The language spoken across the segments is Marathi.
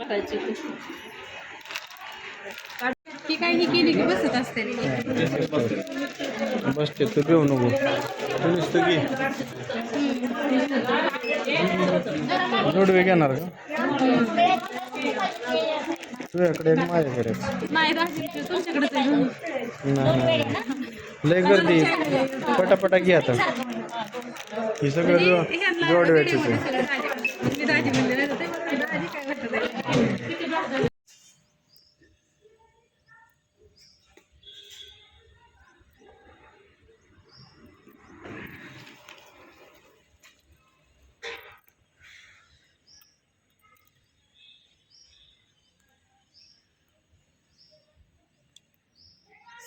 करायची ती काही ही केली की बसत असते. बसते तू घेऊ नको. तू नुसतं घे. जोडवे घेणार का? तुझ्याकडे माझ्याकडे. नाही तुमच्याकडेच. नाही. लय गर्दी पटापटा घे आता. हे सगळं जो ह्यांना जोडव्याचेच सगळं आहे दाजी- मी दाजी म्हणले नाही तर ते म्हणले, दाजी काय वाटत आहे?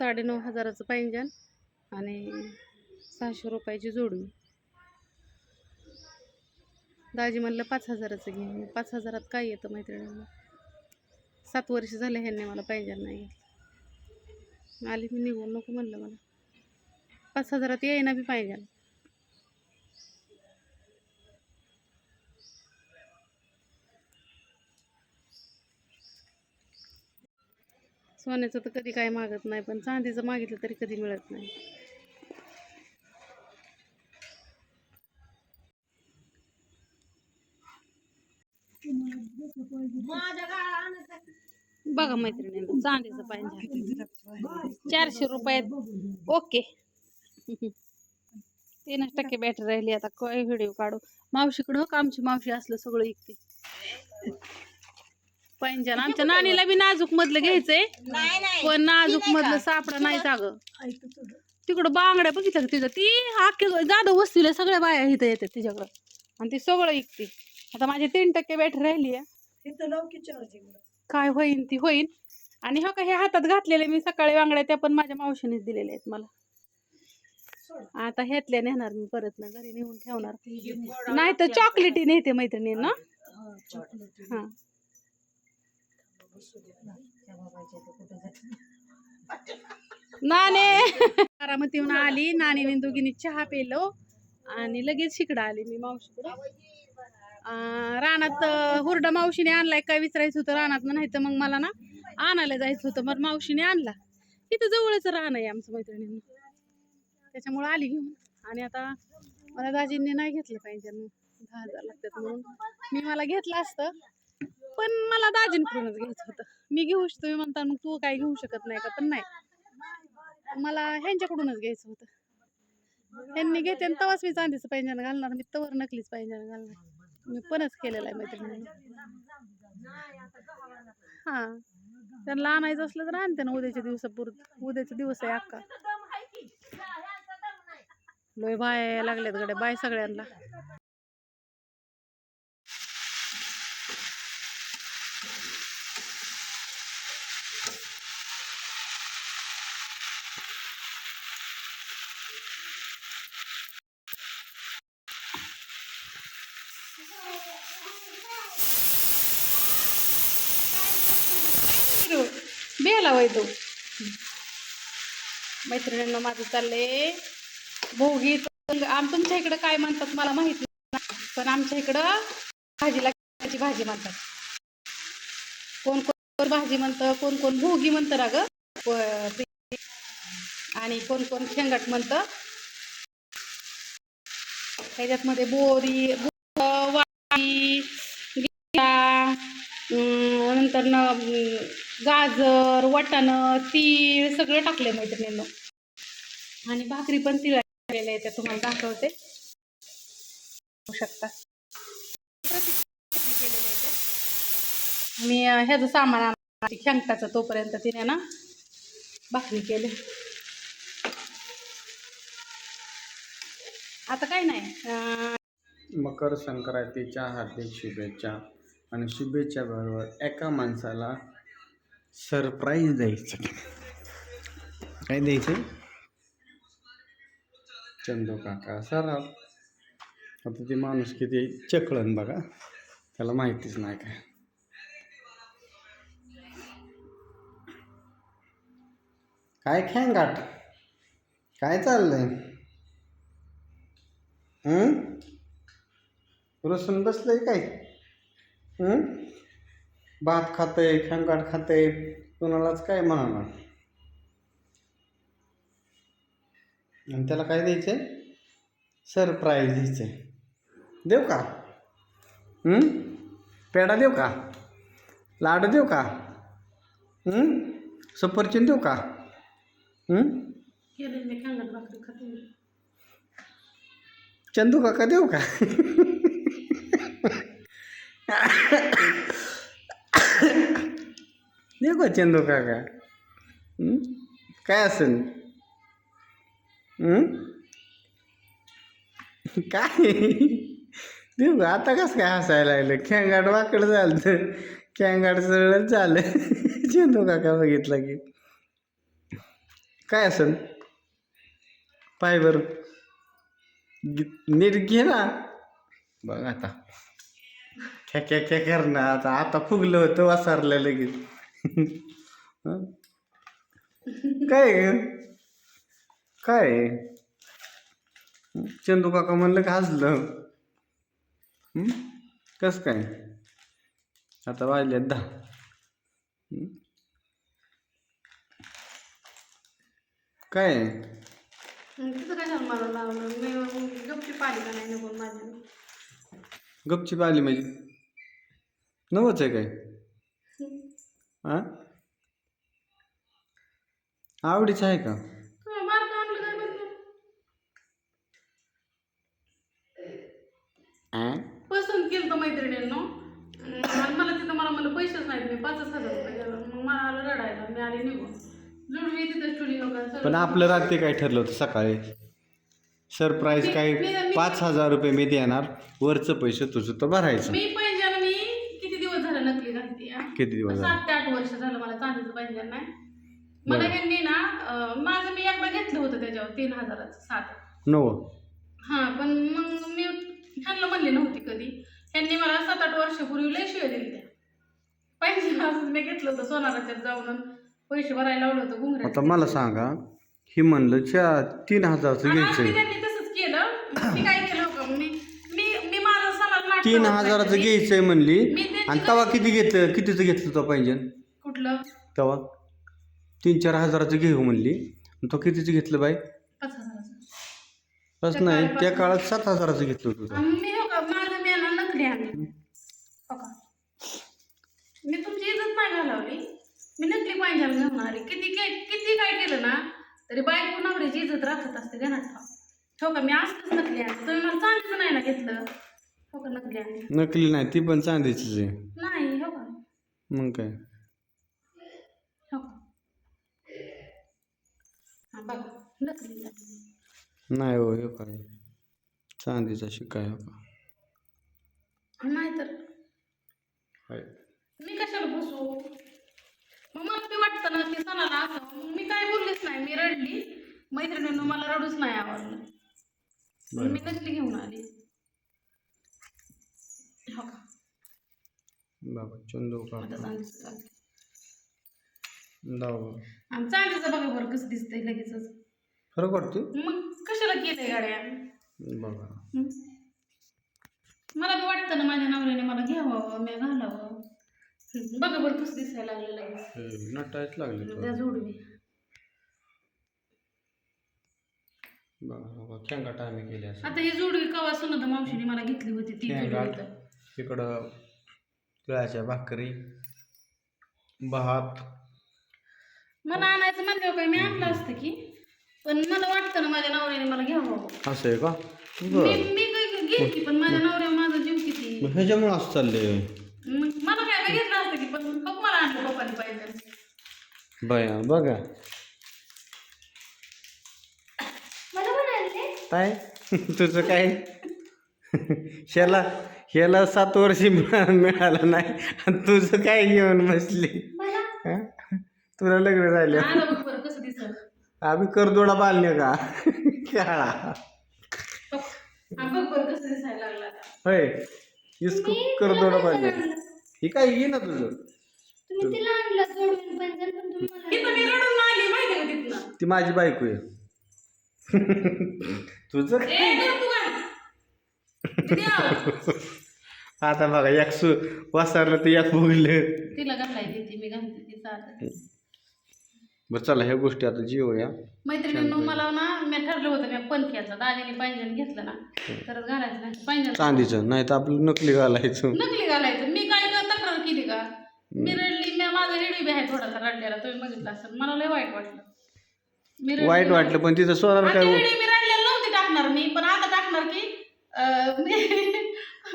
साडेनऊ हजाराचं पैंजण आणि सहाशे रुपयाची जोडून दाजी म्हणलं पाच हजाराचं घे. पाच हजारात काय येतं मैत्रिणींना सात वर्ष झाले ह्यांनी मला पैंजण नाही घेतलं. आली मी निघून नको म्हणलं मला. पाच हजारात येईना बी पैंजण सोन्याचं तर कधी काय मागत नाही पण चांदीचं मागितलं तरी कधी मिळत नाही. बघा मैत्रिणींना चांदीचं पाहिजे. चारशे रुपयात. ओके. तीनच टक्के बॅटरी राहिली आता काय व्हिडिओ काढू? मावशीकडं हो का? आमची मावशी असलं सगळं इकते. पैंजण. आमच्या नानीला बी नाजूक मधलं घ्यायचंय. पण नाजूक मधलं सापडा नाही अगं तिकडं बांगड्या बघितलं तिचं ती अख्खे जाधव वस्तीला सगळ्या बाया इथं येतात तिच्याकडं. आणि ती सगळं इकते आता माझी तीन टक्के बॅटरी राहिली आहे. काय होईन ती होईन. आणि हो का हे हातात घातलेले मी सकाळी बांगड्या त्या पण माझ्या मावशीनेच दिलेल्या आहेत मला. आता ह्यातल्या नेणार मी परत ना घरी नेऊन ठेवणार. नाही तर चॉकलेटी नेते मैत्रिणींना. हा. नाने. बारामतीहून आली. नानीने दोघींनी चहा पेलो आणि लगेच शिकडं आली मी मावशीकडं रानात हुरडा मावशीने आणलाय. काय विचारायचं होतं रानात नाही तर मग मला ना आणायला जायचं होतं. मग मावशीने आणला. इथं जवळच राहणं आहे आमचं मैत्रिणींना त्याच्यामुळं आली घेऊन. आणि आता मला दाजींनी नाही घेतलं पाहिजे दहा हजार लागतात म्हणून. मी मला घेतलं असतं. पण मला दाजींकडूनच घ्यायचं होतं. मी घेऊ शकतो तुम्ही म्हणता मग तू काय घेऊ शकत नाही का? पण नाही. मला ह्यांच्याकडूनच घ्यायचं होतं. ह्यांनी घेते आणि तवाच मी चांदीचं पैंजण घालणार. मी तवर नकलीच पैंजण घालणार. मी पणच केलेलं आहे मैत्रिणीने. हा. त्यांना आणायचं असलं तर आणते ना उद्याच्या दिवसापुरत. उद्याचा दिवस आहे अक्का लोय बाय लागल्यात गड्या बाय सगळ्यांना. गेला वय तो? मैत्रिणींना माझं चाललंय भोगी आम तुमच्या इकडं काय म्हणतात मला माहीत नाही पण आमच्या इकडं भाजीला भाजी म्हणतात. कोण कोण भाजी म्हणतं कोण कोण भोगी म्हणतं ना ग आणि कोण कोण शेंगाट म्हणतं. त्याच्यात मध्ये बोरी वाटी नंतर गाजर वाटाणं तीळ सगळं टाकले मैत्रिणींनो. आणि भाकरी पण तिळालेल्या आहेत त्या तुम्हाला दाखवते. शकता. मी ह्याचं सामान आणणार शंकाचं तोपर्यंत तिने ना भाकरी केली. आता काय नाही मकर संक्रांतीच्या हार्दिक शुभेच्छा आणि शुभेच्छा बरोबर एका माणसाला सरप्राईज द्यायचं. काय द्यायचं? चंदू काका सर आता ते माणूस किती चकळण बघा. त्याला माहितीच नाही काय. काय खेंगाट? काय चाललंय? हं? रुसून बसलंय काय? हं? भात खातंय खेंगाट खातंय कोणालाच काय म्हणाला आणि त्याला काय द्यायचंय? सरप्राईज आहे देऊ का? पेढा देऊ का? लाडू देऊ का? सफरचंद देऊ का? चंदू काका देऊ का? देऊ का चंदू काका. काय असेल? काय? देऊ का आता कसं काय हसायला लागलं? खेंगाड वाकड झालं खेंगाड सरळच झालं. चेंदू काका बघितला की. काय असेल? पाय बरं नीट घे ना. बघ आता. ख्या ख्या ख्या कर ना आता आता फुगलं होतं वासारलं लगेच? काय ग? काय? चंदू काका म्हणलं का हसलं? कस काय? आता वाजले दहा? काय? तिथं काय झालं मला? लावलं मी गपची पाणी का नाही नको माझ्या? गपचीप आली म्हणजे? नवच आहे काय? हा? आवडीचं आहे का? पसंत केलं तर मैत्रिणींनो. मला तिथं मला म्हणलं पैसेच नाहीत मी पाचच हजार रुपये गेलो. मग मला आलं रडायला मी आले निघून. जुडवी तिथं स्टुडिओ पण आपलं रात्री काय ठरलं होतं सकाळी? सरप्राईज काय पाच हजार रुपये मी देणार वरचं पैसे तुझं तर भरायचं मी किती दिवस झाले नकली घालते हा? किती दिवस झाले? सात ते आठ वर्ष झालं मला चांदीचं पैंजण नाही. मला ह्यांनी ना अं, माझं मी एकदा घेतलं होतं त्याच्यावर तीन हजाराचं सात. नव? हा पण मग मी ह्यांना म्हणली नव्हती कधी. ह्यांनी मला सात आठ वर्षापूर्वी लय शिवाय दिली त्या पैसे अजून मी घेतलं होतं सोनाराच्यात जाऊन पैसे भरायला लावलं होतं घुंगऱ्या आता मला सांगा ही म्हणलं च्या तीन हजारचं घ्यायचं त्यांनी तसंच केलं मी काय केलं होतं मी मी मी माझं समाज नाटक तीन हजाराचं. घ्यायचंय म्हणली. मी आणि तवा किती घेतलं? कितीचं घेतलं तो पाहिजे कुठलं? तवा. तीन चार हजाराचं घेऊ म्हणली. आणि तो कितीचं घेतलं बाई? पाच हजाराचं. बस त्या नाही काळापासून- त्या काळात सात हजाराचं घेतलं होतं मी हो का? माझं मी ना नकली आणली. हो का? मी तुमची इज्जत नाही घालवली मी नकली पाहिजे घेऊन आली किती काय किती काय केलं ना तरी बायको नवऱ्याची इज्जत राखत असते ध्यानात ठेव. हो का? मी असतच नकली आणली. तुम्ही मला चांगलीच नाही ना घेतलं. हो का? नकली आणली. नकली नाही ती पण चांदीचीच आहे. नाही हो का? मग काय? हो का? हा बघा नकली आणली. नाही हो हे काय चांदीचा शिकाय हो का? नाही तर. हाय. मी कशाला बसू? मग मला ते वाटतं ना की सणाला असं. मग मी काय बोललीच नाही मी रडली. मैत्रिणीनं मला रडूच नाही आवडलं. मग मी नकली घेऊन आली. हो का? बाबा चंदू आता काका चांदीचं चालतंय. दाव आणि चांदीचं बघा बरं कसं दिसतंय लगेचच. फरक वाटतो मग कशाला केलंय गाड्या? बघा. हं? मला बी वाटतं ना माझ्या नवऱ्याने मला घ्यावं मी घालावं. हं, बघा बरं कसं दिसायला लागलं लगेच. नटायच लागले त्या जोडवी. आम्ही केले असं आता ही जोडवी कवा सुनत मावशीने मला घेतली होती ती जोडवी होतं. इकडं तिळाच्या भाकरी भात. मला आणायचं म्हणल्यावर काय मी आणलं असतं की पण मला वाटतं ना माझ्या नवऱ्याने मला घ्यावं असं आहे का? मी बरं. मी काय घेईल की पण माझ्या नवऱ्यावर माझा जीव किती? मग ह्याच्यामुळं असं चाललंय. मग मला काय मी घेतलं असतं की पण बघ मला आणलं पप्पाने पाहिजे. बया बघा. मला पण आणले काय? तुझं काय? ह्याला ह्याला सात वर्षी मिळा- मिळालं नाही. आणि तुझं काय घेऊन बसली? हं? तुला लग्न झालं. आम्ही करदोडा बांधले का? काळा हा. होय. इसको करदोडा बांधले ही काय घे ना तुझं? ती माझी बायको आहे. तुझं आता बघा एक सु वसारलं तर एक फुगलं तिला घालायची ती मी घालते ती बरं चला ह्या गोष्टी आता जीवूया. मैत्रिणींनो मला ना मी ठरलं होतं मी पंख्याचं दाजीने पांजण घेतलं ना तरच घालायचं नाही. पांजण चांदीचं नाही तर आपलं नकली घालायचं. नकली घालायचं. मी काय का तक्रार केली का? मी रडली मी माझा रेडी बी आहे थोडासा रडलेला. तुम्ही बघितला असेल. मला लय वाईट वाटलं. मी रडली. वाईट वाटलं पण तिथं सोनार काय मी रडलेला नव्हती टाकणार मी पण आता मी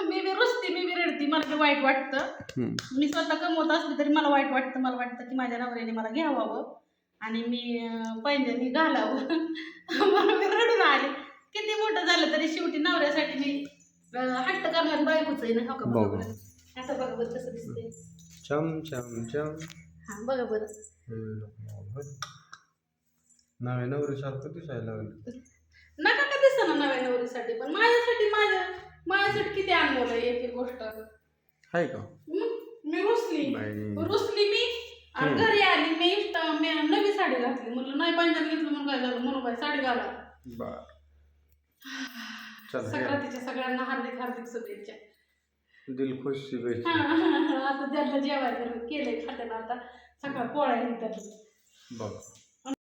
मी बी रुसती मी बी रडती. मला ते वाईट वाटतं. मी स्वतः कमवत असली तरी मला वाईट वाटतं. मला वाटतं की माझ्या नवऱ्याने मला घ्यावावं आणि मी पैंजणी घालावं. म्हणून मी रडून आले. किती मोठं झालं तरी शेवटी नवऱ्यासाठी मी हट्ट करणारी बायकोच आहे ना हो का? बघा बघू. बरं. असं बघा बरं कसं दिसतंय. चम चम चम. हा बघा बरं. नव्या नवरीसारखं दिसायला लागलं. नका का दिसना नव्या नवरीसाठी? पण माझ्यासाठी माझ्या माझ्यासाठी किती अनमोल आहे एक एक गोष्ट. आहे का? मी रुसली. बाई. रुसली मी. आणि हम्म. घरी आली मी इष्ट- मी नवी साडी घातली. म्हणलं नाही पांजर घेतलं म्हणून काय झालं? म्हणून बाई साडी घाला. बर चला या. संक्रांतीच्या सगळ्यांना हार्दिक हार्दिक शुभेच्छा. दिल खुश सी गई आता त्यांना जेवायचं केलंय खात्याला आता. सकाळ पोळ्या निघतात. बघ